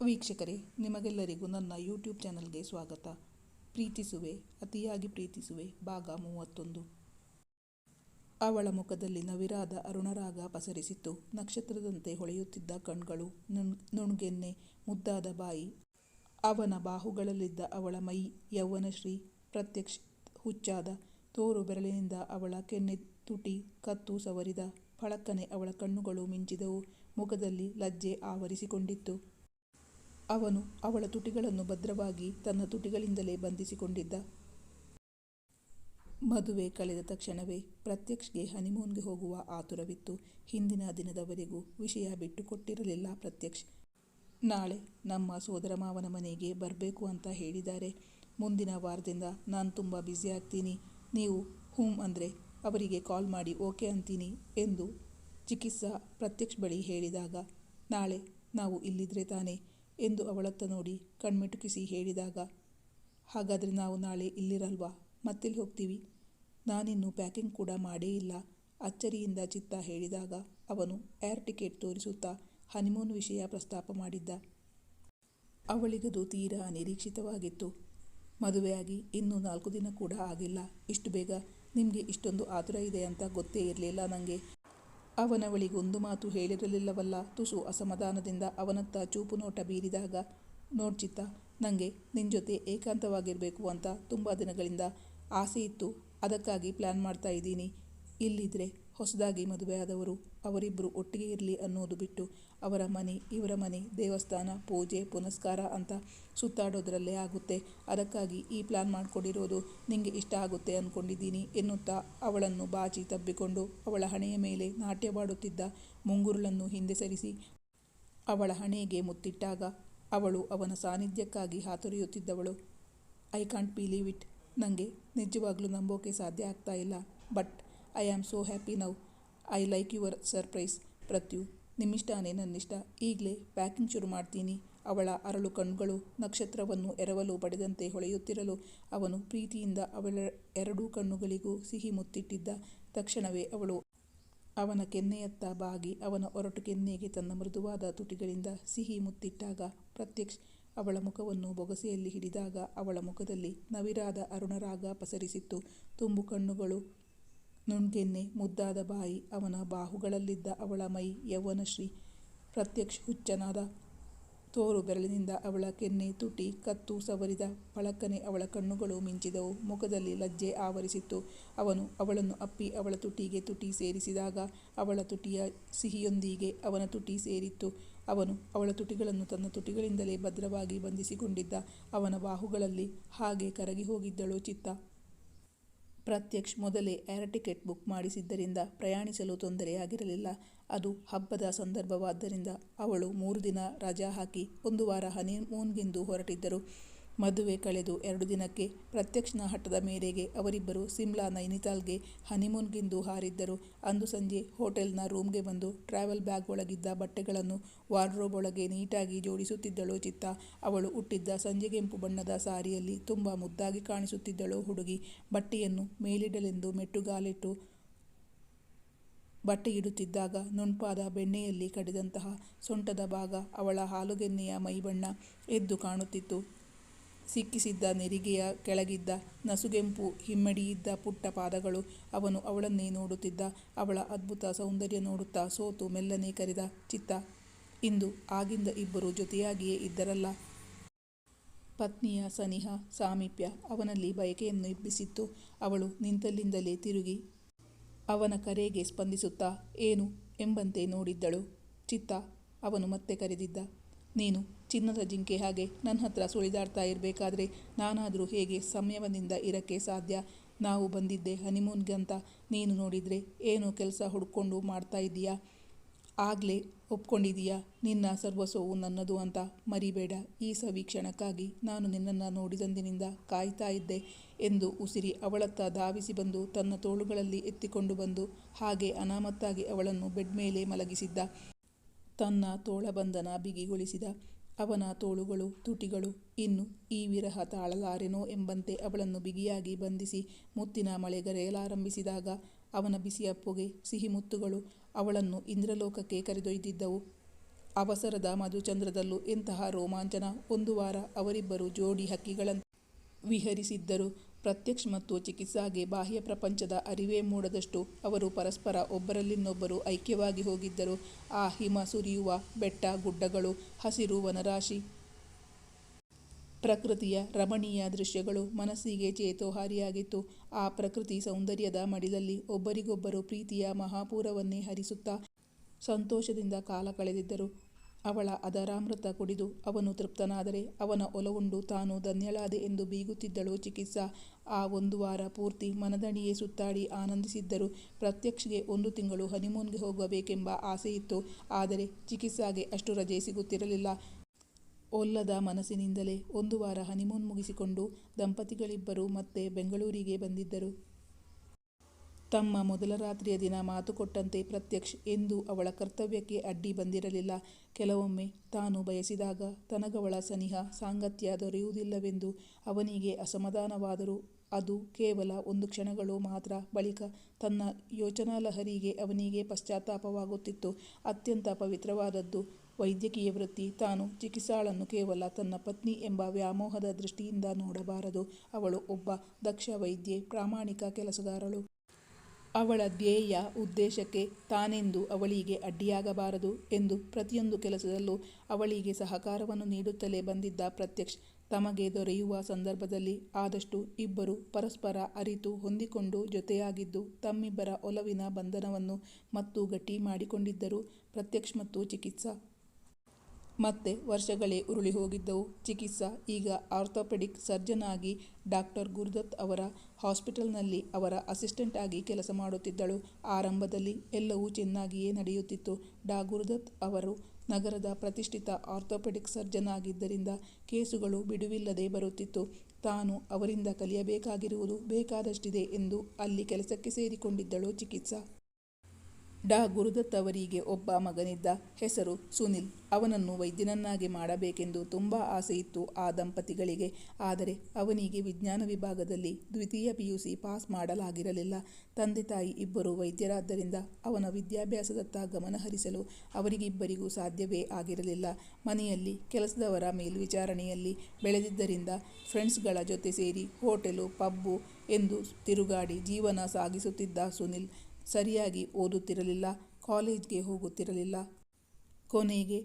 ವೀಕ್ಷಕರೇ, ನಿಮಗೆಲ್ಲರಿಗೂ ನನ್ನ ಯೂಟ್ಯೂಬ್ ಚಾನಲ್ಗೆ ಸ್ವಾಗತ. ಪ್ರೀತಿಸುವೆ, ಅತಿಯಾಗಿ ಪ್ರೀತಿಸುವೆ, ಭಾಗ ಮೂವತ್ತೊಂದು. ಅವಳ ಮುಖದಲ್ಲಿ ನವಿರಾದ ಅರುಣರಾಗ ಪಸರಿಸಿತ್ತು. ನಕ್ಷತ್ರದಂತೆ ಹೊಳೆಯುತ್ತಿದ್ದ ಕಣ್ಗಳು, ನುಣ್, ನುಣ್ಗೆನ್ನೆ, ಮುದ್ದಾದ ಬಾಯಿ. ಅವನ ಬಾಹುಗಳಲ್ಲಿದ್ದ ಅವಳ ಮೈ ಯೌವನಶ್ರೀ ಪ್ರತ್ಯಕ್ಷ, ಹುಚ್ಚಾದ, ತೋರು ಬೆರಳಿನಿಂದ ಅವಳ ಕೆನ್ನೆ ತುಟಿ, ಕತ್ತು ಸವರಿದ ಫಳಕ್ಕನೆ ಅವಳ ಕಣ್ಣುಗಳು ಮಿಂಚಿದವು, ಮುಖದಲ್ಲಿ ಲಜ್ಜೆ ಆವರಿಸಿಕೊಂಡಿತ್ತು. ಅವನು ಅವಳ ತುಟಿಗಳನ್ನು ಭದ್ರವಾಗಿ ತನ್ನ ತುಟಿಗಳಿಂದಲೇ ಬಂಧಿಸಿಕೊಂಡಿದ್ದ. ಮದುವೆ ಕಳೆದ ತಕ್ಷಣವೇ ಪ್ರತ್ಯಕ್ಷಗೆ ಹನಿಮೂನ್ಗೆ ಹೋಗುವ ಆತುರವಿತ್ತು. ಹಿಂದಿನ ದಿನದವರೆಗೂ ವಿಷಯ ಬಿಟ್ಟುಕೊಟ್ಟಿರಲಿಲ್ಲ ಪ್ರತ್ಯಕ್ಷ್. ನಾಳೆ ನಮ್ಮ ಸೋದರ ಮಾವನ ಮನೆಗೆ ಬರಬೇಕು ಅಂತ ಹೇಳಿದ್ದಾರೆ. ಮುಂದಿನ ವಾರದಿಂದ ನಾನು ತುಂಬ ಬ್ಯುಸಿ ಆಗ್ತೀನಿ. ನೀವು ಹೂಮ್ ಅಂದರೆ ಅವರಿಗೆ ಕಾಲ್ ಮಾಡಿ ಓಕೆ ಅಂತೀನಿ ಎಂದು ಚಿಕಿತ್ಸಾ ಪ್ರತ್ಯಕ್ಷ್ ಬಳಿ ಹೇಳಿದಾಗ, ನಾಳೆ ನಾವು ಇಲ್ಲಿದ್ರೆ ತಾನೆ ಎಂದು ಅವಳತ್ತ ನೋಡಿ ಕಣ್ಮಿಟುಕಿಸಿ ಹೇಳಿದಾಗ, ಹಾಗಾದರೆ ನಾವು ನಾಳೆ ಇಲ್ಲಿರಲ್ವಾ? ಮತ್ತೆಲ್ಲಿ ಹೋಗ್ತೀವಿ? ನಾನಿನ್ನು ಪ್ಯಾಕಿಂಗ್ ಕೂಡ ಮಾಡೇ ಇಲ್ಲ, ಅಚ್ಚರಿಯಿಂದ ಚಿತ್ತ ಹೇಳಿದಾಗ ಅವನು ಏರ್ ಟಿಕೆಟ್ ತೋರಿಸುತ್ತಾ ಹನಿಮೂನ್ ವಿಷಯ ಪ್ರಸ್ತಾಪ ಮಾಡಿದ್ದ. ಅವಳಿಗದು ತೀರಾ ಅನಿರೀಕ್ಷಿತವಾಗಿತ್ತು. ಮದುವೆಯಾಗಿ ಇನ್ನೂ ನಾಲ್ಕು ದಿನ ಕೂಡ ಆಗಿಲ್ಲ. ಇಷ್ಟು ಬೇಗ ನಿಮಗೆ ಇಷ್ಟೊಂದು ಆತುರ ಇದೆ ಅಂತ ಗೊತ್ತೇ ಇರಲಿಲ್ಲ ನನಗೆ ಅವನವಳಿಗೆ ಒಂದು ಮಾತು ಹೇಳಿರಲಿಲ್ಲವಲ್ಲ? ತುಸು ಅಸಮಾಧಾನದಿಂದ ಅವನತ್ತ ಚೂಪು ನೋಟ ಬೀರಿದಾಗ ನೋಡ್ಚಿತ್ತ ನನಗೆ ನಿನ್ನ ಜೊತೆ ಏಕಾಂತವಾಗಿರಬೇಕು ಅಂತ ತುಂಬ ದಿನಗಳಿಂದ ಆಸೆ ಇತ್ತು. ಅದಕ್ಕಾಗಿ ಪ್ಲ್ಯಾನ್ ಮಾಡ್ತಾ ಇದ್ದೀನಿ. ಇಲ್ಲಿದ್ರೆ ಹೊಸದಾಗಿ ಮದುವೆಯಾದವರು ಅವರಿಬ್ಬರು ಒಟ್ಟಿಗೆ ಇರಲಿ ಅನ್ನೋದು ಬಿಟ್ಟು ಅವರ ಮನೆ, ಇವರ ಮನೆ, ದೇವಸ್ಥಾನ, ಪೂಜೆ, ಪುನಸ್ಕಾರ ಅಂತ ಸುತ್ತಾಡೋದ್ರಲ್ಲೇ ಆಗುತ್ತೆ. ಅದಕ್ಕಾಗಿ ಈ ಪ್ಲ್ಯಾನ್ ಮಾಡಿಕೊಂಡಿರೋದು ನಿಮಗೆ ಇಷ್ಟ ಆಗುತ್ತೆ ಅಂದ್ಕೊಂಡಿದ್ದೀನಿ ಎನ್ನುತ್ತಾ ಅವಳನ್ನು ಬಾಚಿ ತಬ್ಬಿಕೊಂಡು ಅವಳ ಹಣೆಯ ಮೇಲೆ ನಾಟ್ಯವಾಡುತ್ತಿದ್ದ ಮುಂಗುರುಳನ್ನು ಹಿಂದೆ ಸರಿಸಿ ಅವಳ ಹಣೆಗೆ ಮುತ್ತಿಟ್ಟಾಗ ಅವಳು ಅವನ ಸಾನ್ನಿಧ್ಯಕ್ಕಾಗಿ ಹಾತೊರೆಯುತ್ತಿದ್ದವಳು. ಐ ಕಾಂಟ್ ಬಿಲೀವ್ ಇಟ್ ನನಗೆ ನಿಜವಾಗ್ಲೂ ನಂಬೋಕೆ ಸಾಧ್ಯ ಆಗ್ತಾ ಇಲ್ಲ. But I am so happy now I like your surprise Pratyu. ನಿಮ್ಮಿಷ್ಟಾನೇ ನನ್ನಿಷ್ಟ ಈಗಲೇ ಪ್ಯಾಕಿಂಗ್ ಶುರು ಮಾಡ್ತೀನಿ. ಅವಳ ಅರಳು ಕಣ್ಗಳು ನಕ್ಷತ್ರವನ್ನು ಎರವಲು ಪಡೆದಂತೆ ಹೊಳೆಯುತ್ತಿರಲು ಅವನು ಪ್ರೀತಿಯಿಂದ ಅವಳ ಎರಡೂ ಕಣ್ಣುಗಳಿಗೂ ಸಿಹಿ ಮುತ್ತಿಟ್ಟಿದ್ದ ತಕ್ಷಣವೇ ಅವಳು ಅವನ ಕೆನ್ನೆಯತ್ತ ಬಾಗಿ ಅವನ ಒರಟು ಕೆನ್ನೆಗೆ ತನ್ನ ಮೃದುವಾದ ತುಟಿಗಳಿಂದ ಸಿಹಿ ಮುತ್ತಿಟ್ಟಾಗ ಪ್ರತ್ಯಕ್ಷ ಅವಳ ಮುಖವನ್ನು ಬೊಗಸೆಯಲ್ಲಿ ಹಿಡಿದಾಗ ಅವಳ ಮುಖದಲ್ಲಿ ನವಿರಾದ ಅರುಣರಾಗ ಪಸರಿಸಿತ್ತು. ತುಂಬು ಕಣ್ಣುಗಳು ನುಣ್ಗೆನ್ನೆ ಮುದ್ದಾದ ಬಾಯಿ ಅವನ ಬಾಹುಗಳಲ್ಲಿದ್ದ ಅವಳ ಮೈ ಯೌವನಶ್ರೀ ಪ್ರತ್ಯಕ್ಷ ಹುಚ್ಚನಾದ ತೋರು ಬೆರಳಿನಿಂದ ಅವಳ ಕೆನ್ನೆ ತುಟಿ ಕತ್ತು ಸವರಿದ ಪಳಕನೆ ಅವಳ ಕಣ್ಣುಗಳು ಮಿಂಚಿದವು. ಮುಖದಲ್ಲಿ ಲಜ್ಜೆ ಆವರಿಸಿತ್ತು. ಅವನು ಅವಳನ್ನು ಅಪ್ಪಿ ಅವಳ ತುಟಿಗೆ ತುಟಿ ಸೇರಿಸಿದಾಗ ಅವಳ ತುಟಿಯ ಸಿಹಿಯೊಂದಿಗೆ ಅವನ ತುಟಿ ಸೇರಿತ್ತು. ಅವನು ಅವಳ ತುಟಿಗಳನ್ನು ತನ್ನ ತುಟಿಗಳಿಂದಲೇ ಭದ್ರವಾಗಿ ಬಂಧಿಸಿಕೊಂಡಿದ್ದ. ಅವನ ಬಾಹುಗಳಲ್ಲಿ ಹಾಗೆ ಕರಗಿ ಹೋಗಿದ್ದಳು ಚಿತ್ತ. ಪ್ರತ್ಯಕ್ಷ್ ಮೊದಲೇ ಏರ್ ಟಿಕೆಟ್ ಬುಕ್ ಮಾಡಿಸಿದ್ದರಿಂದ ಪ್ರಯಾಣಿಸಲು ತೊಂದರೆಯಾಗಿರಲಿಲ್ಲ. ಅದು ಹಬ್ಬದ ಸಂದರ್ಭವಾದ್ದರಿಂದ ಅವಳು ಮೂರು ದಿನ ರಜಾ ಹಾಕಿ ಒಂದು ವಾರ ಹನಿಮೂನ್ಗೆಂದು ಹೊರಟಿದ್ದರು. ಮದುವೆ ಕಳೆದು ಎರಡು ದಿನಕ್ಕೆ ಪ್ರತ್ಯಕ್ಷನ ಹಠದ ಮೇರೆಗೆ ಅವರಿಬ್ಬರು ಸಿಮ್ಲಾ ನೈನಿತಾಲ್ಗೆ ಹನಿಮೂನ್ಗೆಂದು ಹಾರಿದ್ದರು. ಅಂದು ಸಂಜೆ ಹೋಟೆಲ್ನ ರೂಮ್ಗೆ ಬಂದು ಟ್ರಾವೆಲ್ ಬ್ಯಾಗ್ ಒಳಗಿದ್ದ ಬಟ್ಟೆಗಳನ್ನು ವಾರ್ಡ್ರೋಬ್ ಒಳಗೆ ನೀಟಾಗಿ ಜೋಡಿಸುತ್ತಿದ್ದಳು ಚಿತ್ತ. ಅವಳು ಉಟ್ಟಿದ್ದ ಸಂಜೆಗೆಂಪು ಬಣ್ಣದ ಸಾರಿಯಲ್ಲಿ ತುಂಬ ಮುದ್ದಾಗಿ ಕಾಣಿಸುತ್ತಿದ್ದಳು ಹುಡುಗಿ. ಬಟ್ಟೆಯನ್ನು ಮೇಲಿಡಲೆಂದು ಮೆಟ್ಟುಗಾಲಿಟ್ಟು ಬಟ್ಟೆ ಇಡುತ್ತಿದ್ದಾಗ ನುಣ್ಪಾದ ಬೆಣ್ಣೆಯಲ್ಲಿ ಕಡಿದಂತಹ ಸೊಂಟದ ಭಾಗ ಅವಳ ಹಾಲುಗೆನ್ನೆಯ ಮೈಬಣ್ಣ ಎದ್ದು ಕಾಣುತ್ತಿತ್ತು. ಸಿಕ್ಕಿಸಿದ್ದ ನೆರಿಗೆಯ ಕೆಳಗಿದ್ದ ನಸುಗೆಂಪು ಹಿಮ್ಮಡಿಯಿದ್ದ ಪುಟ್ಟ ಪಾದಗಳು ಅವನು ಅವಳನ್ನೇ ನೋಡುತ್ತಿದ್ದ. ಅವಳ ಅದ್ಭುತ ಸೌಂದರ್ಯ ನೋಡುತ್ತಾ ಸೋತು ಮೆಲ್ಲನೆ ಕರೆದ ಚಿತ್ತ, ಇಂದು ಆಗಿಂದ ಇಬ್ಬರು ಜೊತೆಯಾಗಿಯೇ ಇದ್ದರಲ್ಲ. ಪತ್ನಿಯ ಸನಿಹ ಸಾಮೀಪ್ಯ ಅವನಲ್ಲಿ ಬಯಕೆಯನ್ನು ಇಬ್ಬಿಸಿತ್ತು ಅವಳು ನಿಂತಲ್ಲಿಂದಲೇ ತಿರುಗಿ ಅವನ ಕರೆಗೆ ಸ್ಪಂದಿಸುತ್ತಾ, ಏನು? ಎಂಬಂತೆ ನೋಡಿದ್ದಳು. ಚಿತ್ತ ಅವನು ಮತ್ತೆ ಕರೆದಿದ್ದ, ನೀನು ಚಿನ್ನದ ಜಿಂಕೆ ಹಾಗೆ ನನ್ನ ಹತ್ರ ಸುಳಿದಾಡ್ತಾ ಇರಬೇಕಾದ್ರೆ ನಾನಾದರೂ ಹೇಗೆ ಸಂಯಮದಿಂದ ಇರಕ್ಕೆ ಸಾಧ್ಯ? ನಾವು ಬಂದಿದ್ದೆ ಹನಿಮೂನ್ಗಂತ ನೀನು ನೋಡಿದರೆ ಏನು ಕೆಲಸ ಹುಡ್ಕೊಂಡು ಮಾಡ್ತಾ ಇದ್ದೀಯಾ? ಆಗಲೇ ಒಪ್ಕೊಂಡಿದೀಯಾ ನಿನ್ನ ಸರ್ವಸ್ವವು ನನ್ನದು ಅಂತ. ಮರಿಬೇಡ. ಈ ಸವೀಕ್ಷಣಕ್ಕಾಗಿ ನಾನು ನಿನ್ನನ್ನು ನೋಡಿದಂದಿನಿಂದ ಕಾಯ್ತಾ ಇದ್ದೆ ಎಂದು ಉಸಿರಿ ಅವಳತ್ತ ಧಾವಿಸಿ ಬಂದು ತನ್ನ ತೋಳುಗಳಲ್ಲಿ ಎತ್ತಿಕೊಂಡು ಬಂದು ಹಾಗೆ ಅನಾಮತ್ತಾಗಿ ಅವಳನ್ನು ಬೆಡ್ ಮೇಲೆ ಮಲಗಿಸಿದ್ದ. ತನ್ನ ತೋಳಬಂಧನ ಬಿಗಿಗೊಳಿಸಿದ. ಅವನ ತೋಳುಗಳು, ತುಟಿಗಳು ಇನ್ನು ಈ ವಿರಹ ತಾಳಲಾರೆನೋ ಎಂಬಂತೆ ಅವಳನ್ನು ಬಿಗಿಯಾಗಿ ಬಂಧಿಸಿ ಮುತ್ತಿನ ಮಳೆಗರೆಯಲಾರಂಭಿಸಿದಾಗ ಅವನ ಬಿಸಿಯ ಪೊಗೆ, ಸಿಹಿ ಮುತ್ತುಗಳು ಅವಳನ್ನು ಇಂದ್ರಲೋಕಕ್ಕೆ ಕರೆದೊಯ್ದಿದ್ದವು. ಅವಸರದ ಮಧುಚಂದ್ರದಲ್ಲೂ ಎಂತಹ ರೋಮಾಂಚನ. ಒಂದು ವಾರ ಅವರಿಬ್ಬರು ಜೋಡಿ ಹಕ್ಕಿಗಳಂತೆ ವಿಹರಿಸಿದ್ದರು. ಪ್ರತ್ಯಕ್ಷ್ ಮತ್ತು ಚಿಕಿತ್ಸಾಗೆ ಬಾಹ್ಯ ಪ್ರಪಂಚದ ಅರಿವೇ ಮೂಡದಷ್ಟು ಅವರು ಪರಸ್ಪರ ಒಬ್ಬರಲ್ಲಿನ್ನೊಬ್ಬರು ಐಕ್ಯವಾಗಿ ಹೋಗಿದ್ದರು. ಆ ಹಿಮ ಸುರಿಯುವ ಬೆಟ್ಟ, ಗುಡ್ಡಗಳು, ಹಸಿರು ವನರಾಶಿ, ಪ್ರಕೃತಿಯ ರಮಣೀಯ ದೃಶ್ಯಗಳು ಮನಸ್ಸಿಗೆ ಚೇತೋಹಾರಿಯಾಗಿತ್ತು. ಆ ಪ್ರಕೃತಿ ಸೌಂದರ್ಯದ ಮಡಿಲಲ್ಲಿ ಒಬ್ಬರಿಗೊಬ್ಬರು ಪ್ರೀತಿಯ ಮಹಾಪೂರವನ್ನೇ ಹರಿಸುತ್ತಾ ಸಂತೋಷದಿಂದ ಕಾಲ ಕಳೆದಿದ್ದರು. ಅವಳ ಅದರಾಮೃತ ಕುಡಿದು ಅವನು ತೃಪ್ತನಾದರೆ ಅವನ ಒಲವುಂಡು ತಾನು ಧನ್ಯಳಾದೆ ಎಂದು ಬೀಗುತ್ತಿದ್ದಳು ಚಿಕಿತ್ಸಾ. ಆ ಒಂದು ವಾರ ಪೂರ್ತಿ ಮನದಣಿಯೇ ಸುತ್ತಾಡಿ ಆನಂದಿಸಿದ್ದರು. ಪ್ರತ್ಯಕ್ಷಗೆ ಒಂದು ತಿಂಗಳು ಹನಿಮೂನ್ಗೆ ಹೋಗಬೇಕೆಂಬ ಆಸೆಯಿತ್ತು. ಆದರೆ ಚಿಕಿತ್ಸಾಗೆ ಅಷ್ಟು ರಜೆ ಸಿಗುತ್ತಿರಲಿಲ್ಲ. ಒಲ್ಲದ ಮನಸ್ಸಿನಿಂದಲೇ ಒಂದು ವಾರ ಹನಿಮೂನ್ ಮುಗಿಸಿಕೊಂಡು ದಂಪತಿಗಳಿಬ್ಬರು ಮತ್ತೆ ಬೆಂಗಳೂರಿಗೆ ಬಂದಿದ್ದರು. ತಮ್ಮ ಮೊದಲ ರಾತ್ರಿಯ ದಿನ ಮಾತು ಕೊಟ್ಟಂತೆ ಪ್ರತ್ಯಕ್ಷ್ ಎಂದು ಅವಳ ಕರ್ತವ್ಯಕ್ಕೆ ಅಡ್ಡಿ ಬಂದಿರಲಿಲ್ಲ. ಕೆಲವೊಮ್ಮೆ ತಾನು ಬಯಸಿದಾಗ ತನಗವಳ ಸನಿಹ ಸಾಂಗತ್ಯ ದೊರೆಯುವುದಿಲ್ಲವೆಂದು ಅವನಿಗೆ ಅಸಮಾಧಾನವಾದರೂ ಅದು ಕೇವಲ ಒಂದು ಕ್ಷಣಗಳು ಮಾತ್ರ. ಬಳಿಕ ತನ್ನ ಯೋಚನಾಲಹರಿಗೆ ಅವನಿಗೆ ಪಶ್ಚಾತ್ತಾಪವಾಗುತ್ತಿತ್ತು. ಅತ್ಯಂತ ಪವಿತ್ರವಾದದ್ದು ವೈದ್ಯಕೀಯ ವೃತ್ತಿ. ತಾನು ಚಿಕಿತ್ಸಾಳನ್ನು ಕೇವಲ ತನ್ನ ಪತ್ನಿ ಎಂಬ ವ್ಯಾಮೋಹದ ದೃಷ್ಟಿಯಿಂದ ನೋಡಬಾರದು. ಅವಳು ಒಬ್ಬ ದಕ್ಷ ವೈದ್ಯೆ, ಪ್ರಾಮಾಣಿಕ ಕೆಲಸಗಾರಳು. ಅವಳ ಧ್ಯೇಯ ಉದ್ದೇಶಕ್ಕೆ ತಾನೆಂದು ಅವಳಿಗೆ ಅಡ್ಡಿಯಾಗಬಾರದು ಎಂದು ಪ್ರತಿಯೊಂದು ಕೆಲಸದಲ್ಲೂ ಅವಳಿಗೆ ಸಹಕಾರವನ್ನು ನೀಡುತ್ತಲೇ ಬಂದಿದ್ದ ಪ್ರತ್ಯಕ್ಷ್ ತಮಗೆ ದೊರೆಯುವ ಸಂದರ್ಭದಲ್ಲಿ ಆದಷ್ಟು ಇಬ್ಬರು ಪರಸ್ಪರ ಅರಿತು ಹೊಂದಿಕೊಂಡು ಜೊತೆಯಾಗಿದ್ದು ತಮ್ಮಿಬ್ಬರ ಒಲವಿನ ಬಂಧನವನ್ನು ಮತ್ತೂ ಗಟ್ಟಿ ಮಾಡಿಕೊಂಡಿದ್ದರು ಪ್ರತ್ಯಕ್ಷ್ ಮತ್ತು ಚಿಕಿತ್ಸಾ. ಮತ್ತೆ ವರ್ಷಗಳೇ ಉರುಳಿ ಹೋಗಿದ್ದವು. ಚಿಕಿತ್ಸಾ, ಈಗ ಆರ್ಥೋಪೆಡಿಕ್ ಸರ್ಜನ್ ಆಗಿ ಡಾಕ್ಟರ್ ಗುರುದತ್ ಅವರ ಹಾಸ್ಪಿಟಲ್ನಲ್ಲಿ ಅವರ ಅಸಿಸ್ಟೆಂಟ್ ಆಗಿ ಕೆಲಸ ಮಾಡುತ್ತಿದ್ದಳು. ಆರಂಭದಲ್ಲಿ ಎಲ್ಲವೂ ಚೆನ್ನಾಗಿಯೇ ನಡೆಯುತ್ತಿತ್ತು. ಡಾ. ಗುರುದತ್ ಅವರು ನಗರದ ಪ್ರತಿಷ್ಠಿತ ಆರ್ಥೋಪೆಡಿಕ್ ಸರ್ಜನ್ ಆಗಿದ್ದರಿಂದ ಕೇಸುಗಳು ಬಿಡುವಿಲ್ಲದೆ ಬರುತ್ತಿತ್ತು. ತಾನು ಅವರಿಂದ ಕಲಿಯಬೇಕಾಗಿರುವುದು ಬೇಕಾದಷ್ಟಿದೆ ಎಂದು ಅಲ್ಲಿ ಕೆಲಸಕ್ಕೆ ಸೇರಿಕೊಂಡಿದ್ದಳು ಚಿಕಿತ್ಸಾ. ಡಾ ಗುರುದತ್ ಅವರಿಗೆ ಒಬ್ಬ ಮಗನಿದ್ದ ಹೆಸರು ಸುನಿಲ್. ಅವನನ್ನು ವೈದ್ಯನನ್ನಾಗಿ ಮಾಡಬೇಕೆಂದು ತುಂಬ ಆಸೆಯಿತ್ತು ಆ ದಂಪತಿಗಳಿಗೆ. ಆದರೆ ಅವನಿಗೆ ವಿಜ್ಞಾನ ವಿಭಾಗದಲ್ಲಿ ದ್ವಿತೀಯ ಪಿಯುಸಿ ಪಾಸ್ ಮಾಡಲಾಗಿರಲಿಲ್ಲ. ತಂದೆ ತಾಯಿ ಇಬ್ಬರು ವೈದ್ಯರಾದ್ದರಿಂದ ಅವನ ವಿದ್ಯಾಭ್ಯಾಸದತ್ತ ಗಮನ ಹರಿಸಲು ಅವರಿಗಿಬ್ಬರಿಗೂ ಸಾಧ್ಯವೇ ಆಗಿರಲಿಲ್ಲ. ಮನೆಯಲ್ಲಿ ಕೆಲಸದವರ ಮೇಲ್ವಿಚಾರಣೆಯಲ್ಲಿ ಬೆಳೆದಿದ್ದರಿಂದ ಫ್ರೆಂಡ್ಸ್ಗಳ ಜೊತೆ ಸೇರಿ ಹೋಟೆಲು, ಪಬ್ಬು ಎಂದು ತಿರುಗಾಡಿ ಜೀವನ ಸಾಗಿಸುತ್ತಿದ್ದ ಸುನಿಲ್ ಸರಿಯಾಗಿ ಓದುತ್ತಿರಲಿಲ್ಲ, ಕಾಲೇಜ್ಗೆ ಹೋಗುತ್ತಿರಲಿಲ್ಲ. ಕೊನೆಗೆ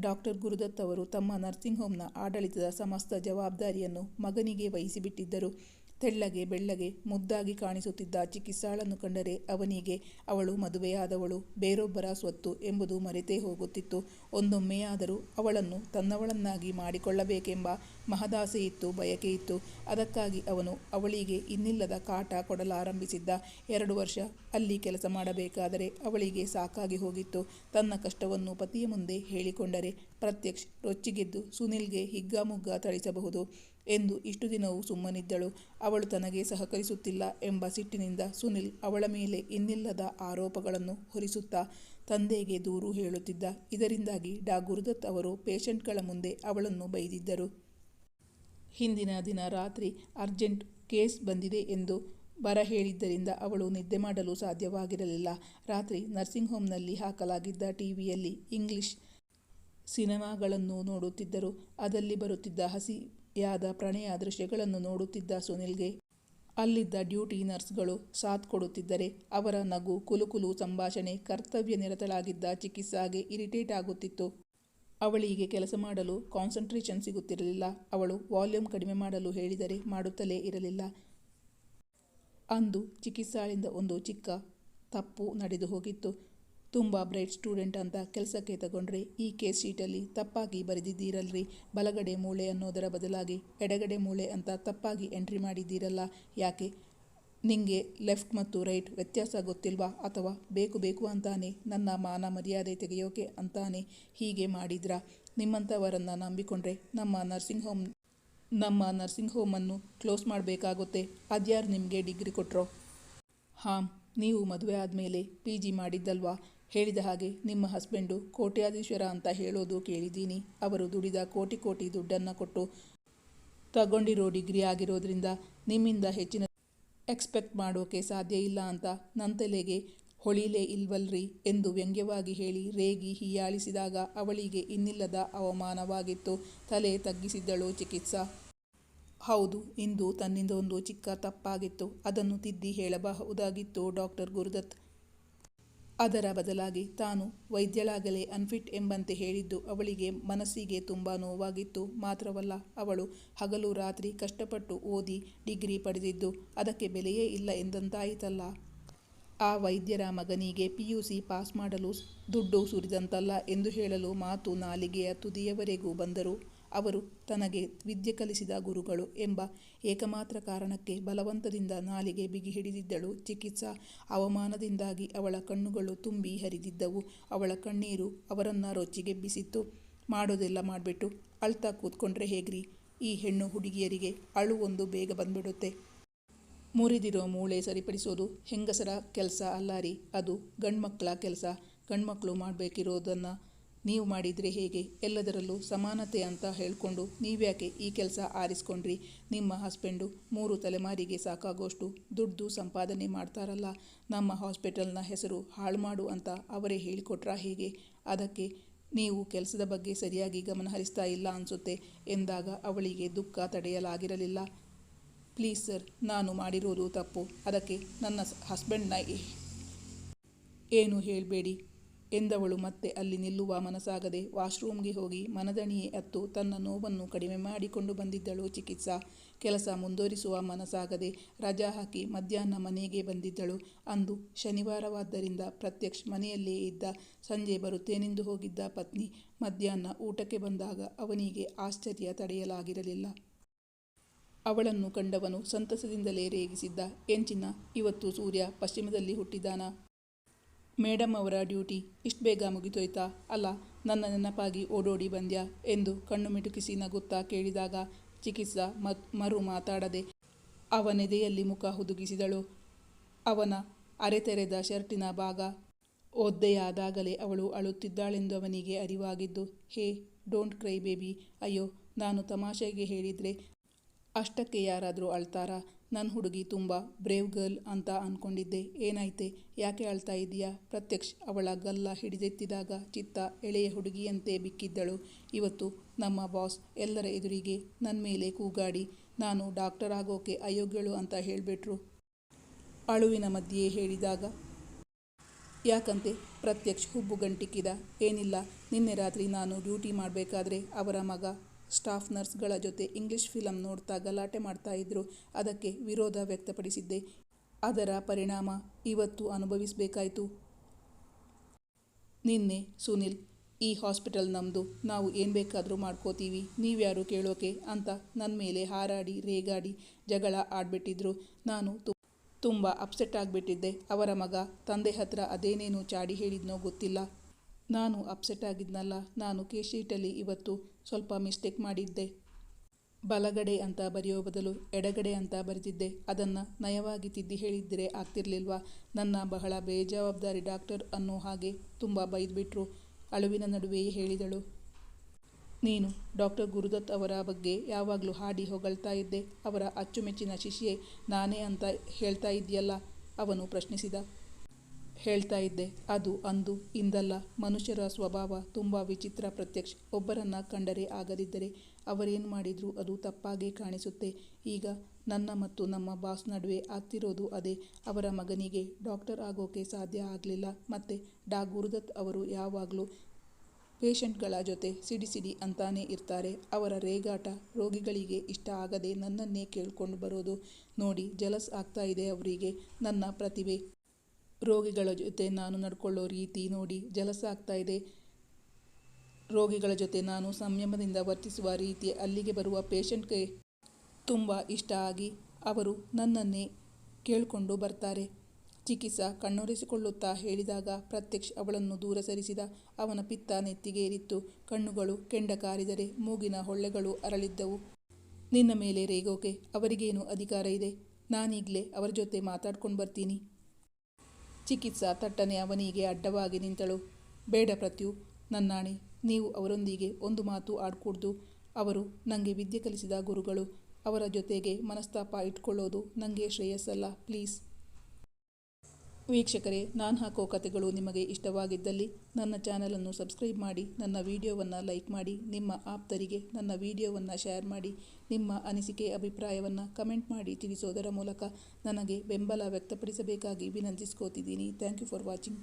ಡಾಕ್ಟರ್ ಗುರುದತ್ ಅವರು ತಮ್ಮ ನರ್ಸಿಂಗ್ ಹೋಮ್ನ ಆಡಳಿತದ ಸಮಸ್ತ ಜವಾಬ್ದಾರಿಯನ್ನು ಮಗನಿಗೆ ವಹಿಸಿಬಿಟ್ಟಿದ್ದರು. ತೆಳ್ಳಗೆ ಬೆಳ್ಳಗೆ ಮುದ್ದಾಗಿ ಕಾಣಿಸುತ್ತಿದ್ದ ಚಿಕಿತ್ಸಾಳನ್ನು ಕಂಡರೆ ಅವನಿಗೆ ಅವಳು ಮದುವೆಯಾದವಳು, ಬೇರೊಬ್ಬರ ಸ್ವತ್ತು ಎಂಬುದು ಮರೆತೇ ಹೋಗುತ್ತಿತ್ತು. ಒಂದೊಮ್ಮೆಯಾದರೂ ಅವಳನ್ನು ತನ್ನವಳನ್ನಾಗಿ ಮಾಡಿಕೊಳ್ಳಬೇಕೆಂಬ ಮಹದಾಸೆಯಿತ್ತು, ಬಯಕೆಯಿತ್ತು. ಅದಕ್ಕಾಗಿ ಅವನು ಅವಳಿಗೆ ಇನ್ನಿಲ್ಲದ ಕಾಟ ಕೊಡಲಾರಂಭಿಸಿದ್ದ ಎರಡು ವರ್ಷ ಅಲ್ಲಿ ಕೆಲಸ ಮಾಡಬೇಕಾದರೆ ಅವಳಿಗೆ ಸಾಕಾಗಿ ಹೋಗಿತ್ತು. ತನ್ನ ಕಷ್ಟವನ್ನು ಪತಿಯ ಮುಂದೆ ಹೇಳಿಕೊಂಡರೆ ಪ್ರತ್ಯಕ್ಷ ರೊಚ್ಚಿಗೆದ್ದು ಸುನಿಲ್ಗೆ ಹಿಗ್ಗಾಮುಗ್ಗ ಥಳಿಸಬಹುದು. ಎಂದು ಇಷ್ಟು ದಿನವೂ ಸುಮ್ಮನಿದ್ದಳು. ಅವಳು ತನಗೆ ಸಹಕರಿಸುತ್ತಿಲ್ಲ ಎಂಬ ಸಿಟ್ಟಿನಿಂದ ಸುನಿಲ್ ಅವಳ ಮೇಲೆ ಇನ್ನಿಲ್ಲದ ಆರೋಪಗಳನ್ನು ಹೊರಿಸುತ್ತಾ ತಂದೆಗೆ ದೂರು ಹೇಳುತ್ತಿದ್ದ. ಇದರಿಂದಾಗಿ ಡಾ. ಗುರುದತ್ ಅವರು ಪೇಷಂಟ್ಗಳ ಮುಂದೆ ಅವಳನ್ನು ಬೈದಿದ್ದರು. ಹಿಂದಿನ ದಿನ ರಾತ್ರಿ ಅರ್ಜೆಂಟ್ ಕೇಸ್ ಬಂದಿದೆ ಎಂದು ಬರ ಹೇಳಿದ್ದರಿಂದ ಅವಳು ನಿದ್ದೆ ಮಾಡಲು ಸಾಧ್ಯವಾಗಿರಲಿಲ್ಲ. ರಾತ್ರಿ ನರ್ಸಿಂಗ್ ಹೋಮ್ನಲ್ಲಿ ಹಾಕಲಾಗಿದ್ದ ಟಿವಿಯಲ್ಲಿ ಇಂಗ್ಲಿಷ್ ಸಿನಿಮಾಗಳನ್ನು ನೋಡುತ್ತಿದ್ದರು. ಅದಲ್ಲಿ ಬರುತ್ತಿದ್ದ ಹಸಿಯಾದ ಪ್ರಣಯ ದೃಶ್ಯಗಳನ್ನು ನೋಡುತ್ತಿದ್ದ ಸುನಿಲ್ಗೆ ಅಲ್ಲಿದ್ದ ಡ್ಯೂಟಿ ನರ್ಸ್ಗಳು ಸಾಥ್ ಕೊಡುತ್ತಿದ್ದರೆ ಅವರ ನಗು ಕುಲುಕುಲು ಸಂಭಾಷಣೆ ಕರ್ತವ್ಯ ನಿರತಳಾಗಿದ್ದ ಚಿಕಿತ್ಸಾಗೆ ಇರಿಟೇಟ್ ಆಗುತ್ತಿತ್ತು. ಅವಳಿಗೆ ಕೆಲಸ ಮಾಡಲು ಕಾನ್ಸಂಟ್ರೇಷನ್ ಸಿಗುತ್ತಿರಲಿಲ್ಲ. ಅವಳು ವಾಲ್ಯೂಮ್ ಕಡಿಮೆ ಮಾಡಲು ಹೇಳಿದರೆ ಮಾಡುತ್ತಲೇ ಇರಲಿಲ್ಲ. ಅಂದು ಚಿಕಿತ್ಸಾಳಿಂದ ಒಂದು ಚಿಕ್ಕ ತಪ್ಪು ನಡೆದು ಹೋಗಿತ್ತು. ತುಂಬ ಬ್ರೈಟ್ ಸ್ಟೂಡೆಂಟ್ ಅಂತ ಕೆಲಸಕ್ಕೆ ತಗೊಂಡ್ರೆ ಈ ಕೇಸ್ ಶೀಟಲ್ಲಿ ತಪ್ಪಾಗಿ ಬರೆದಿದ್ದೀರಲ್ರಿ. ಬಲಗಡೆ ಮೂಳೆ ಅನ್ನೋದರ ಬದಲಾಗಿ ಎಡಗಡೆ ಮೂಳೆ ಅಂತ ತಪ್ಪಾಗಿ ಎಂಟ್ರಿ ಮಾಡಿದ್ದೀರಲ್ಲ. ಯಾಕೆ? ನಿಮಗೆ ಲೆಫ್ಟ್ ಮತ್ತು ರೈಟ್ ವ್ಯತ್ಯಾಸ ಗೊತ್ತಿಲ್ವಾ? ಅಥವಾ ಬೇಕು ಬೇಕು ಅಂತಾನೆ? ನನ್ನ ಮಾನ ಮರ್ಯಾದೆ ತೆಗೆಯೋಕೆ ಅಂತಾನೆ ಹೀಗೆ ಮಾಡಿದ್ರಾ? ನಿಮ್ಮಂಥವರನ್ನು ನಂಬಿಕೊಂಡ್ರೆ ನಮ್ಮ ನರ್ಸಿಂಗ್ ಹೋಮ್, ನಮ್ಮ ನರ್ಸಿಂಗ್ ಹೋಮನ್ನು ಕ್ಲೋಸ್ ಮಾಡಬೇಕಾಗುತ್ತೆ. ಅದ್ಯಾರು ನಿಮಗೆ ಡಿಗ್ರಿ ಕೊಟ್ಟರು ಹಾಂ, ನೀವು ಮದುವೆ ಆದಮೇಲೆ ಪಿ ಜಿ ಮಾಡಿದ್ದಲ್ವಾ? ಹೇಳಿದ ಹಾಗೆ, ನಿಮ್ಮ ಹಸ್ಬೆಂಡು ಕೋಟ್ಯಾಧೀಶ್ವರ ಅಂತ ಹೇಳೋದು ಕೇಳಿದ್ದೀನಿ. ಅವರು ದುಡಿದ ಕೋಟಿ ಕೋಟಿ ದುಡ್ಡನ್ನು ಕೊಟ್ಟು ತಗೊಂಡಿರೋ ಡಿಗ್ರಿ ಆಗಿರೋದ್ರಿಂದ ನಿಮ್ಮಿಂದ ಹೆಚ್ಚಿನ ಎಕ್ಸ್ಪೆಕ್ಟ್ ಮಾಡೋಕೆ ಸಾಧ್ಯ ಇಲ್ಲ ಅಂತ ನನ್ನ ತಲೆಗೆ ಹೊಳಿಲೇ ಇಲ್ವಲ್ರಿ ಎಂದು ವ್ಯಂಗ್ಯವಾಗಿ ಹೇಳಿ ರೇಗಿ ಹೀಯಾಳಿಸಿದಾಗ ಅವಳಿಗೆ ಇನ್ನಿಲ್ಲದ ಅವಮಾನವಾಗಿತ್ತು. ತಲೆ ತಗ್ಗಿಸಿದ್ದಳು ಚಿಕಿತ್ಸಾ. ಹೌದು, ಇಂದು ತನ್ನಿಂದೊಂದು ಚಿಕ್ಕ ತಪ್ಪಾಗಿತ್ತು. ಅದನ್ನು ತಿದ್ದಿ ಹೇಳಬಹುದಾಗಿತ್ತು ಡಾಕ್ಟರ್ ಗುರುದತ್. ಅದರ ಬದಲಾಗಿ ತಾನು ವೈದ್ಯಳಾಗಲೇ ಅನ್ಫಿಟ್ ಎಂಬಂತೆ ಹೇಳಿದ್ದು ಅವಳಿಗೆ ಮನಸ್ಸಿಗೆ ತುಂಬ ನೋವಾಗಿತ್ತು. ಮಾತ್ರವಲ್ಲ, ಅವಳು ಹಗಲು ರಾತ್ರಿ ಕಷ್ಟಪಟ್ಟು ಓದಿ ಡಿಗ್ರಿ ಪಡೆದಿದ್ದು ಅದಕ್ಕೆ ಬೆಲೆಯೇ ಇಲ್ಲ ಎಂದಂತಾಯಿತಲ್ಲ. ಆ ವೈದ್ಯರ ಮಗನಿಗೆ ಪಿಯುಸಿ ಪಾಸ್ ಮಾಡಲು ದುಡ್ಡು ಸುರಿದಂತಲ್ಲ ಎಂದು ಹೇಳಲು ಮಾತು ನಾಲಿಗೆಯ ತುದಿಯವರೆಗೂ ಬಂದರೂ. ಅವರು ತನಗೆ ವಿದ್ಯೆ ಕಲಿಸಿದ ಗುರುಗಳು ಎಂಬ ಏಕಮಾತ್ರ ಕಾರಣಕ್ಕೆ ಬಲವಂತದಿಂದ ನಾಲಿಗೆ ಬಿಗಿ ಹಿಡಿದಿದ್ದಳು. ಚಿಕಿತ್ಸಾ ಅವಮಾನದಿಂದಾಗಿ ಅವಳ ಕಣ್ಣುಗಳು ತುಂಬಿ ಹರಿದಿದ್ದವು. ಅವಳ ಕಣ್ಣೀರು ಅವರನ್ನ ರೊಚ್ಚಿಗೆಬ್ಬಿಸಿತ್ತು. ಮಾಡೋದೆಲ್ಲ ಮಾಡಿಬಿಟ್ಟು ಅಳ್ತಾ ಕೂತ್ಕೊಂಡ್ರೆ ಹೇಗ್ರಿ? ಈ ಹೆಣ್ಣು ಹುಡುಗಿಯರಿಗೆ ಅಳು ಒಂದು ಬೇಗ ಬಂದ್ಬಿಡುತ್ತೆ. ಮುರಿದಿರೋ ಮೂಳೆ ಸರಿಪಡಿಸೋದು ಹೆಂಗಸರ ಕೆಲಸ ಅಲ್ಲಾರಿ ಅದು ಗಂಡ್ಮಕ್ಕಳ ಕೆಲಸ. ಗಂಡ್ಮಕ್ಕಳು ಮಾಡಬೇಕಿರೋದನ್ನು ನೀವು ಮಾಡಿದರೆ ಹೇಗೆ? ಎಲ್ಲದರಲ್ಲೂ ಸಮಾನತೆ ಅಂತ ಹೇಳಿಕೊಂಡು ನೀವ್ಯಾಕೆ ಈ ಕೆಲಸ ಆರಿಸ್ಕೊಂಡ್ರಿ? ನಿಮ್ಮ ಹಸ್ಬೆಂಡು ಮೂರು ತಲೆಮಾರಿಗೆ ಸಾಕಾಗೋಷ್ಟು ದುಡ್ಡು ಸಂಪಾದನೆ ಮಾಡ್ತಾರಲ್ಲ, ನಮ್ಮ ಹಾಸ್ಪಿಟಲ್ನ ಹೆಸರು ಹಾಳು ಮಾಡು ಅಂತ ಅವರೇ ಹೇಳಿಕೊಟ್ರಾ ಹೇಗೆ? ಅದಕ್ಕೆ ನೀವು ಕೆಲಸದ ಬಗ್ಗೆ ಸರಿಯಾಗಿ ಗಮನ ಹರಿಸ್ತಾ ಇಲ್ಲ ಅನಿಸುತ್ತೆ ಎಂದಾಗ ಅವಳಿಗೆ ದುಃಖ ತಡೆಯಲಾಗಿರಲಿಲ್ಲ. ಪ್ಲೀಸ್ ಸರ್, ನಾನು ಮಾಡಿರೋದು ತಪ್ಪು. ಅದಕ್ಕೆ ನನ್ನ ಹಸ್ಬೆಂಡ್ನ ಏನು ಹೇಳಬೇಡಿ? ಎಂದವಳು ಮತ್ತೆ ಅಲ್ಲಿ ನಿಲ್ಲುವ ಮನಸ್ಸಾಗದೆ ವಾಶ್ರೂಮ್ಗೆ ಹೋಗಿ ಮನದಣಿಯೇ ಅತ್ತು ತನ್ನ ನೋವನ್ನು ಕಡಿಮೆ ಮಾಡಿಕೊಂಡು ಬಂದಿದ್ದಳು ಚಿಕಿತ್ಸಾ. ಕೆಲಸ ಮುಂದುವರಿಸುವ ಮನಸ್ಸಾಗದೆ ರಜಾ ಹಾಕಿ ಮಧ್ಯಾಹ್ನ ಮನೆಗೆ ಬಂದಿದ್ದಳು. ಅಂದು ಶನಿವಾರವಾದ್ದರಿಂದ ಪ್ರತ್ಯಕ್ಷ ಮನೆಯಲ್ಲೇ ಇದ್ದ ಸಂಜೆ ಬರುತ್ತೇನೆಂದು ಹೋಗಿದ್ದ ಪತ್ನಿ ಮಧ್ಯಾಹ್ನ ಊಟಕ್ಕೆ ಬಂದಾಗ ಅವನಿಗೆ ಆಶ್ಚರ್ಯ ತಡೆಯಲಾಗಿರಲಿಲ್ಲ. ಅವಳನ್ನು ಕಂಡವನು ಸಂತಸದಿಂದಲೇ ರೇಗಿಸಿದ್ದ ಎಂಚಿನ ಇವತ್ತು ಸೂರ್ಯ ಪಶ್ಚಿಮದಲ್ಲಿ ಹುಟ್ಟಿದಾನ ಮೇಡಮ್ ಅವರ ಡ್ಯೂಟಿ. ಇಷ್ಟು ಬೇಗ ಮುಗಿತೋಯ್ತಾ ಅಲ್ಲ, ನನ್ನ ನೆನಪಾಗಿ ಓಡೋಡಿ ಬಂದ್ಯಾ? ಎಂದು ಕಣ್ಣು ಮಿಟುಕಿಸಿ ನಗುತ್ತಾ ಕೇಳಿದಾಗ ಚಿಕಿತ್ಸಾ ಮತ್ ಮರು ಮಾತಾಡದೆ ಅವನೆದೆಯಲ್ಲಿ ಮುಖ ಹುದುಗಿಸಿದಳು. ಅವನ ಅರೆತೆರೆದ ಶರ್ಟಿನ ಭಾಗ ಒದ್ದೆಯಾದಾಗಲೇ ಅವಳು ಅಳುತ್ತಿದ್ದಾಳೆಂದು ಅವನಿಗೆ ಅರಿವಾಗಿದ್ದು, ಹೇ, ಡೋಂಟ್ ಕ್ರೈ ಬೇಬಿ. ಅಯ್ಯೋ, ನಾನು ತಮಾಷೆಗೆ ಹೇಳಿದರೆ ಅಷ್ಟಕ್ಕೆ ಯಾರಾದರೂ ಅಳ್ತಾರಾ? ನನ್ನ ಹುಡುಗಿ ತುಂಬ ಬ್ರೇವ್ ಗರ್ಲ್ ಅಂತ ಅಂದ್ಕೊಂಡಿದ್ದೆ ಏನಾಯ್ತೆ? ಯಾಕೆ ಅಳ್ತಾ ಇದೆಯಾ ಪ್ರತ್ಯಕ್ಷ್ ಅವಳ ಗಲ್ಲ ಹಿಡಿದೆತ್ತಿದಾಗ ಚಿತ್ತ ಎಳೆಯ ಹುಡುಗಿಯಂತೆ ಬಿಕ್ಕಿದ್ದಳು. ಇವತ್ತು ನಮ್ಮ ಬಾಸ್ ಎಲ್ಲರ ಎದುರಿಗೆ ನನ್ನ ಮೇಲೆ ಕೂಗಾಡಿ, ನಾನು ಡಾಕ್ಟರ್ ಆಗೋಕೆ ಅಯೋಗ್ಯಳು ಅಂತ ಹೇಳಿಬಿಟ್ರು. ಅಳುವಿನ ಮಧ್ಯೆ ಹೇಳಿದಾಗ, ಯಾಕಂತೆ? ಪ್ರತ್ಯಕ್ಷ ಹುಬ್ಬು ಗಂಟಿಕ್ಕಿದ ಏನಿಲ್ಲ. ನಿನ್ನೆ ರಾತ್ರಿ ನಾನು ಡ್ಯೂಟಿ ಮಾಡಬೇಕಾದ್ರೆ ಅವರ ಮಗ ಸ್ಟಾಫ್ ನರ್ಸ್ಗಳ ಜೊತೆ ಇಂಗ್ಲಿಷ್ ಫಿಲಂ ನೋಡ್ತಾ ಗಲಾಟೆ ಮಾಡ್ತಾ ಇದ್ರು. ಅದಕ್ಕೆ ವಿರೋಧ ವ್ಯಕ್ತಪಡಿಸಿದ್ದೆ. ಅದರ ಪರಿಣಾಮ ಇವತ್ತು ಅನುಭವಿಸಬೇಕಾಯಿತು. ನಿನ್ನೆ ಸುನಿಲ್, ಈ ಹಾಸ್ಪಿಟಲ್ ನಮ್ಮದು ನಾವು ಏನು ಬೇಕಾದರೂ ಮಾಡ್ಕೋತೀವಿ. ನೀವ್ಯಾರು ಕೇಳೋಕೆ ಅಂತ ನನ್ನ ಮೇಲೆ ಹಾರಾಡಿ, ರೇಗಾಡಿ ಜಗಳ ಆಡ್ಬಿಟ್ಟಿದ್ರು. ನಾನು ತುಂಬ ಅಪ್ಸೆಟ್ ಆಗಿಬಿಟ್ಟಿದ್ದೆ. ಅವರ ಮಗ ತಂದೆ ಹತ್ರ ಅದೇನೇನು ಚಾಡಿ ಹೇಳಿದ್ನೋ ಗೊತ್ತಿಲ್ಲ. ನಾನು ಅಪ್ಸೆಟ್ ಆಗಿದ್ನಲ್ಲ, ನಾನು ಶೀಟಲ್ಲಿ ಇವತ್ತು ಸ್ವಲ್ಪ ಮಿಸ್ಟೇಕ್ ಮಾಡಿದ್ದೆ. ಬಲಗಡೆ ಅಂತ ಬರೆಯೋ ಬದಲು ಎಡಗಡೆ ಅಂತ ಬರೆದಿದ್ದೆ. ಅದನ್ನು ನಯವಾಗಿ ತಿದ್ದಿ ಹೇಳಿದ್ದರೆ ಆಗ್ತಿರ್ಲಿಲ್ವಾ? ನನ್ನ ಬಹಳ ಬೇಜವಾಬ್ದಾರಿ ಡಾಕ್ಟರ್ ಅನ್ನೋ ಹಾಗೆ ತುಂಬ ಬೈದ್ಬಿಟ್ರು. ಅಳುವಿನ ನಡುವೆಯೇ ಹೇಳಿದಳು. ನೀನು ಡಾಕ್ಟರ್ ಗುರುದತ್ ಅವರ ಬಗ್ಗೆ ಯಾವಾಗಲೂ ಹಾಡಿ ಹೊಗಳ್ತಾ ಇದ್ದೆ. ಅವರ ಅಚ್ಚುಮೆಚ್ಚಿನ ಶಿಷ್ಯೆ ನಾನೇ ಅಂತ ಹೇಳ್ತಾ ಇದೆಯಲ್ಲ ಅವನು ಪ್ರಶ್ನಿಸಿದ. ಹೇಳ್ತಾ ಇದ್ದೆ. ಅದು ಅಂದು, ಇಂದಲ್ಲ ಮನುಷ್ಯರ ಸ್ವಭಾವ ತುಂಬ ವಿಚಿತ್ರ ಪ್ರತ್ಯಕ್ಷ. ಒಬ್ಬರನ್ನ ಕಂಡರೆ ಆಗದಿದ್ದರೆ ಅವರೇನು ಮಾಡಿದರೂ ಅದು ತಪ್ಪಾಗೇ ಕಾಣಿಸುತ್ತೆ. ಈಗ ನನ್ನ ಮತ್ತು ನಮ್ಮ ಬಾಸ್ ನಡುವೆ ಆಗ್ತಿರೋದು ಅದೇ. ಅವರ ಮಗನಿಗೆ ಡಾಕ್ಟರ್ ಆಗೋಕೆ ಸಾಧ್ಯ ಆಗಲಿಲ್ಲ. ಮತ್ತು ಡಾ ಗುರುದತ್ ಅವರು ಯಾವಾಗಲೂ ಪೇಷಂಟ್ಗಳ ಜೊತೆ ಸಿಡಿ ಸಿಡಿ ಅಂತಾನೆ ಇರ್ತಾರೆ. ಅವರ ರೇಗಾಟ ರೋಗಿಗಳಿಗೆ ಇಷ್ಟ ಆಗದೆ ನನ್ನನ್ನೇ ಕೇಳ್ಕೊಂಡು ಬರೋದು ನೋಡಿ ಜಲಸ್ ಆಗ್ತಾ ಇದೆ ಅವರಿಗೆ. ನನ್ನ ಪ್ರತಿಭೆ ರೋಗಿಗಳ ಜೊತೆ ನಾನು ನಡ್ಕೊಳ್ಳೋ ರೀತಿ ನೋಡಿ ಜಲಸ ಆಗ್ತಾ ಇದೆ ರೋಗಿಗಳ ಜೊತೆ ನಾನು ಸಂಯಮದಿಂದ ವರ್ತಿಸುವ ರೀತಿ ಅಲ್ಲಿಗೆ ಬರುವ ಪೇಷಂಟ್ಗೆ ತುಂಬ ಇಷ್ಟ ಆಗಿ ಅವರು ನನ್ನನ್ನೇ ಕೇಳಿಕೊಂಡು ಬರ್ತಾರೆ. ಚಿಕಿತ್ಸಾ ಕಣ್ಣೊರೆಸಿಕೊಳ್ಳುತ್ತಾ ಹೇಳಿದಾಗ ಪ್ರತ್ಯಕ್ಷ ಅವಳನ್ನು ದೂರ ಸರಿಸಿದ ಅವನ ಪಿತ್ತ ನೆತ್ತಿಗೇರಿತ್ತು ಕಣ್ಣುಗಳು ಕೆಂಡ ಕಾರಿದರೆ ಮೂಗಿನ ಹೊಳ್ಳೆಗಳು ಅರಳಿದ್ದವು. ನಿನ್ನ ಮೇಲೆ ರೇಗೋಕೆ ಅವರಿಗೇನು ಅಧಿಕಾರ ಇದೆ? ನಾನೀಗಲೇ ಅವರ ಜೊತೆ ಮಾತಾಡ್ಕೊಂಡು ಬರ್ತೀನಿ. ಚಿಕಿತ್ಸಾ ತಟ್ಟನೆ ಅವನಿಗೆ ಅಡ್ಡವಾಗಿ ನಿಂತಳು. ಬೇಡ ಪ್ರತ್ಯು, ನನ್ನಾಣಿ, ನೀವು ಅವರೊಂದಿಗೆ ಒಂದು ಮಾತು ಆಡ್ಕೂಡ್ದು. ಅವರು ನನಗೆ ವಿದ್ಯೆ ಕಲಿಸಿದ ಗುರುಗಳು, ಅವರ ಜೊತೆಗೆ ಮನಸ್ತಾಪ ಇಟ್ಕೊಳ್ಳೋದು ನನಗೆ ಶ್ರೇಯಸ್ಸಲ್ಲ, ಪ್ಲೀಸ್. ವೀಕ್ಷಕರೇ, ನಾನು ಹಾಕೋ ಕಥೆಗಳು ನಿಮಗೆ ಇಷ್ಟವಾಗಿದ್ದಲ್ಲಿ ನನ್ನ ಚಾನಲನ್ನು ಸಬ್ಸ್ಕ್ರೈಬ್ ಮಾಡಿ, ನನ್ನ ವಿಡಿಯೋವನ್ನು ಲೈಕ್ ಮಾಡಿ, ನಿಮ್ಮ ಆಪ್ತರಿಗೆ ನನ್ನ ವಿಡಿಯೋವನ್ನು ಶೇರ್ ಮಾಡಿ, ನಿಮ್ಮ ಅನಿಸಿಕೆ, ಅಭಿಪ್ರಾಯವನ್ನು ಕಮೆಂಟ್ ಮಾಡಿ ತಿಳಿಸೋದರ ಮೂಲಕ ನನಗೆ ಬೆಂಬಲ ವ್ಯಕ್ತಪಡಿಸಬೇಕಾಗಿ ವಿನಂತಿಸ್ಕೋತಿದ್ದೀನಿ. Thank you for watching.